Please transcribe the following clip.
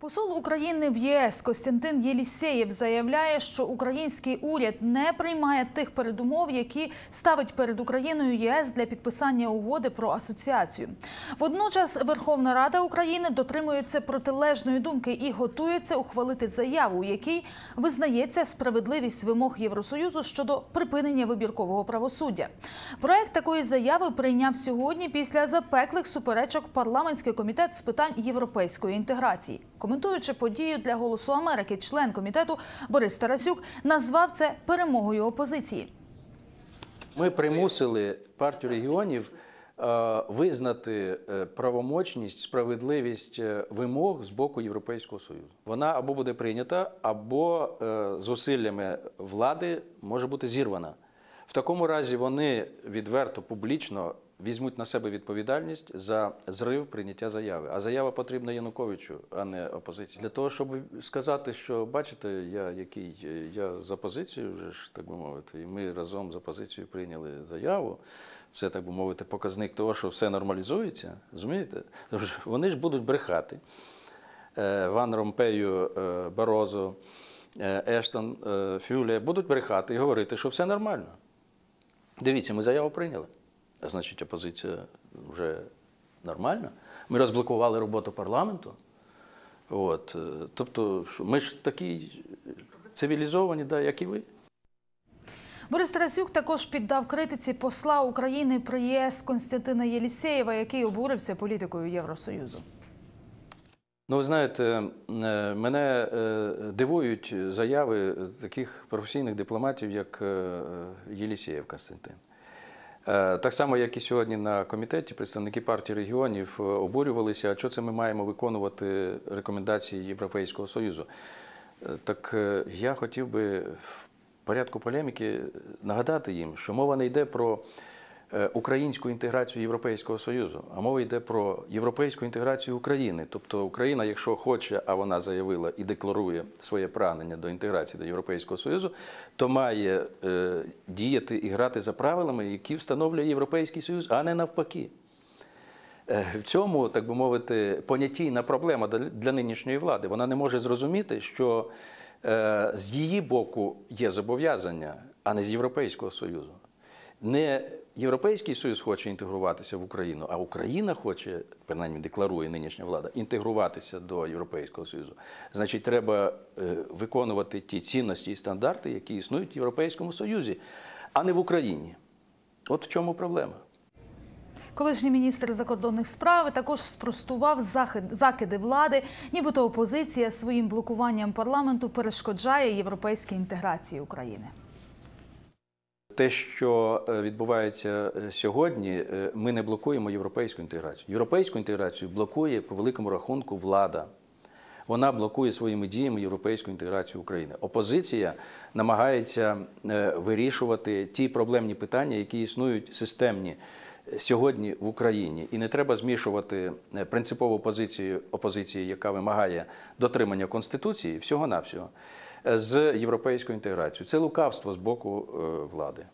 Посол України в ЄС Костянтин Єлісєєв заявляє, що український уряд не приймає тих передумов, які ставить перед Україною ЄС для підписання угоди про асоціацію. Водночас Верховна Рада України дотримується протилежної думки і готується ухвалити заяву, у якій визнається справедливість вимог Євросоюзу щодо припинення вибіркового правосуддя. Проект такої заяви прийняв сьогодні після запеклих суперечок парламентський комітет з питань європейської інтеграції. Коментуючи подію для Голосу Америки, член комітету Борис Тарасюк назвав це перемогою опозиції. Ми примусили партію регіонів е, визнати е, правомочність, справедливість е, вимог з боку Європейського Союзу. Вона або буде прийнята, або зусиллями влади може бути зірвана. В такому разі вони відверто публічно візьмуть на себе відповідальність за зрив прийняття заяви. А заява потрібна Януковичу, а не опозиції. Для того, щоб сказати, що бачите, я який я з опозицією, вже ж так би мовити, і ми разом з опозицією прийняли заяву. Це так би мовити, показник того, що все нормалізується. Розумієте? Вони ж будуть брехати. Е, Ван Ромпею, е, Барозо, е, Ештон, Фюле будуть брехати і говорити, що все нормально. Дивіться, ми заяву прийняли. А значить, опозиція вже нормальна. Ми розблокували роботу парламенту. От. е, Тобто, ми ж такі цивілізовані, да, як і ви. Борис Тарасюк також піддав критиці посла України при ЄС Константина Єлісєєва, який обурився політикою Євросоюзу. Ну, ви знаєте, е, мене е, дивують заяви таких професійних дипломатів, як е, Єлісєєв Константин. Так само, як і сьогодні на комітеті, представники партії регіонів обурювалися, а що це ми маємо виконувати рекомендації Європейського Союзу. Так я хотів би в порядку полеміки нагадати їм, що мова не йде про українську інтеграцію Європейського Союзу, а мова йде про європейську інтеграцію України. Тобто Україна, якщо хоче, а вона заявила і декларує своє прагнення до інтеграції до Європейського Союзу, то має е, діяти і грати за правилами, які встановлює Європейський Союз, а не навпаки. Е, В цьому, так би мовити, понятійна проблема для- нинішньої влади. Вона не може зрозуміти, що е, з її боку є зобов'язання, а не з Європейського Союзу. Не Європейський Союз хоче інтегруватися в Україну, а Україна хоче, принаймні декларує нинішня влада, інтегруватися до Європейського Союзу. Значить, треба е, виконувати ті цінності і стандарти, які існують в Європейському Союзі, а не в Україні. От в чому проблема. Колишній міністр закордонних справ також спростував закиди влади, нібито опозиція своїм блокуванням парламенту перешкоджає європейській інтеграції України. Те, що е, відбувається е, сьогодні, е, ми не блокуємо європейську інтеграцію. Європейську інтеграцію блокує по великому рахунку влада. Вона блокує своїми діями європейську інтеграцію України. Опозиція намагається вирішувати ті проблемні питання, які існують системні сьогодні в Україні. І не треба змішувати е, принципову позицію опозиції, яка вимагає дотримання конституції, всього навсього з європейською інтеграцією. Це лукавство з боку е, влади.